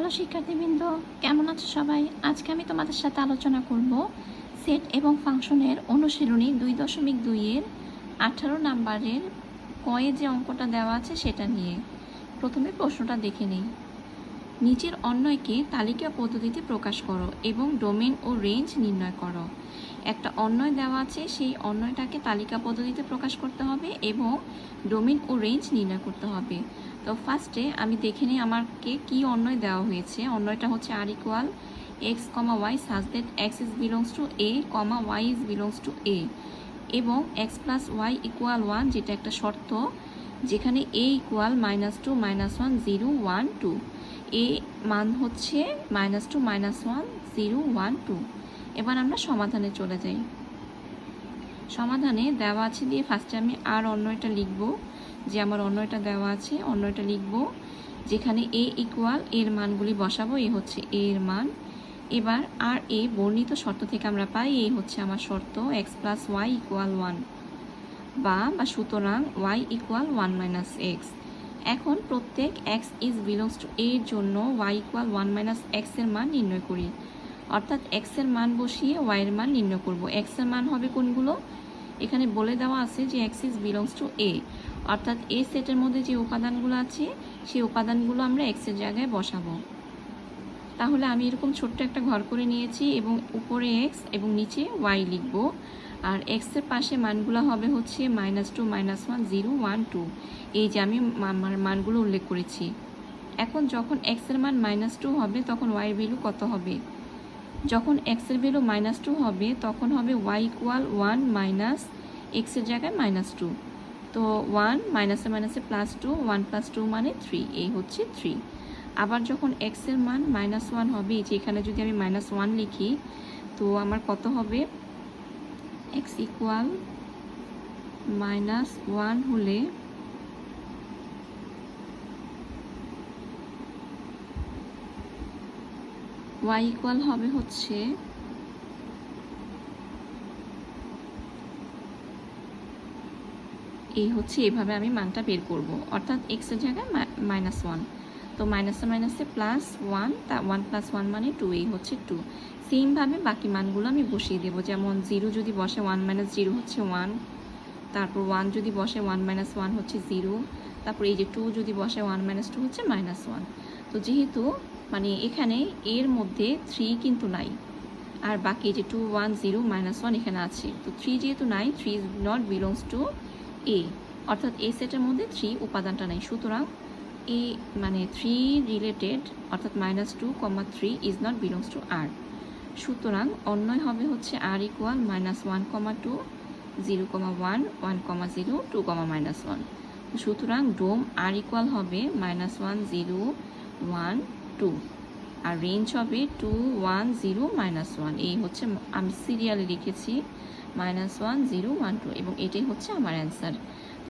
Hello শিক্ষার্থীবৃন্দ, কেমন আছো সবাই? আজকে আমি তোমাদের সাথে আলোচনা করব সেট এবং ফাংশনের অনুশীলনী দুই দশমিক দুইয়ের আঠারো নাম্বারের কয়ে যে অঙ্কটা দেওয়া আছে সেটা নিয়ে। প্রথমে প্রশ্নটা দেখে নিই। নিচের অন্যয়কে তালিকা পদ্ধতিতে প্রকাশ করো এবং ডোমেন ও রেঞ্জ নির্ণয় করো। একটা অন্যয় দেওয়া আছে, সেই অন্যয়টাকে তালিকা পদ্ধতিতে প্রকাশ করতে হবে এবং ডোমেন ও রেঞ্জ নির্ণয় করতে হবে। তো ফার্স্টে আমি দেখে নিই আমাকে কি অন্যয় দেওয়া হয়েছে। অন্যয়টা হচ্ছে R equal x comma y such that x is belongs to A comma y is belongs to A এবং x plus y equal one যেটা একটা শর্ত, যেখানে A equal minus two minus one zero one two A মান হচ্ছে minus two minus one zero one two এবার আমরা সমাধানে চলে যাই। সমাধানে দেওয়া আছে দিয়ে ফার্স্টে আমি আর অন্যটা লিখব। যে আমার অন্যটা দেওয়া আছে অন্যটা লিখব, যেখানে এ ইকুয়াল এর মানগুলি বসাবো এ হচ্ছে এ এর মান। এবার আর এ বর্ণিত শর্ত থেকে আমরা পাই এই হচ্ছে আমার শর্ত x plus y equal one বা বা সুতরাং y equal one minus x এখন প্রত্যেক এক্স ইজ বিলংস টু এর জন্য ওয়াই ইকুয়াল ওয়ান মাইনাস এক্সের মান নির্ণয় করি। অর্থাৎ এক্সের মান বসিয়ে ওয়াই এর মান নির্ণয় করব। এক্সের মান হবে কোনগুলো? এখানে বলে দেওয়া আছে যে x is belongs to A অর্থাৎ এ সেটের মধ্যে যে উপাদানগুলো আছে, সেই উপাদানগুলো আমরা এক্সের জায়গায় বসাবো। তাহলে আমি এরকম ছোট্ট একটা ঘর করে নিয়েছি এবং উপরে এক্স এবং নিচে ওয়াই লিখব। আর এক্সের পাশে মানগুলো হবে হচ্ছে minus two minus one zero one two এই যে আমি মানগুলো উল্লেখ করেছি। এখন যখন এক্সের মান মাইনাস টু হবে, তখন ওয়াইয়ের ভ্যালু কত হবে? যখন এক্সের ভ্যালু মাইনাস টু হবে, তখন হবে ওয়াই ইকুয়াল ওয়ান মাইনাস এক্সের জায়গায় মাইনাস টু তো ওয়ান মাইনাসে মাইনাসে plus two one plus two মানে থ্রি এই হচ্ছে থ্রি আবার যখন এক্সের মান মাইনাস ওয়ান হবে যে এখানে যদি আমি মাইনাস ওয়ান লিখি, তো আমার কত হবে? এক্স ইকুয়াল মাইনাস ওয়ান হলে ওয়াই ইকুয়াল হবে হচ্ছে এই হচ্ছে এভাবে আমি মানটা বের করব। অর্থাৎ এক্সের জায়গায় মাইনাস ওয়ান তো মাইনাসে মাইনাসে প্লাস ওয়ান তা ওয়ান প্লাস ওয়ান মানে টু এই হচ্ছে টু সেমভাবে বাকি মানগুলো আমি বসিয়ে দেবো। যেমন জিরো যদি বসে ওয়ান মাইনাস জিরো হচ্ছে ওয়ান তারপর ওয়ান যদি বসে ওয়ান মাইনাস ওয়ান হচ্ছে জিরো তারপর এই যে টু যদি বসে ওয়ান মাইনাস টু হচ্ছে মাইনাস ওয়ান তো যেহেতু মানে এখানে এর মধ্যে থ্রি কিন্তু নাই, আর বাকি যে two one zero minus one এখানে আছে। তো থ্রি যেহেতু নাই three is not belongs to A অর্থাৎ এ সেটের মধ্যে থ্রি উপাদানটা নাই। সুতরাং এ মানে থ্রি রিলেটেড অর্থাৎ minus two comma three is not belongs to R সুতরাং অন্যয় হবে হচ্ছে R equal minus one comma two zero comma one one comma zero two comma minus one সুতরাং ডোম আর ইকুয়াল হবে minus one zero one two R range হবে two one zero minus one এই হচ্ছে আমি সিরিয়ালে লিখেছি minus one zero one two এবং এটাই হচ্ছে আমার অ্যান্সার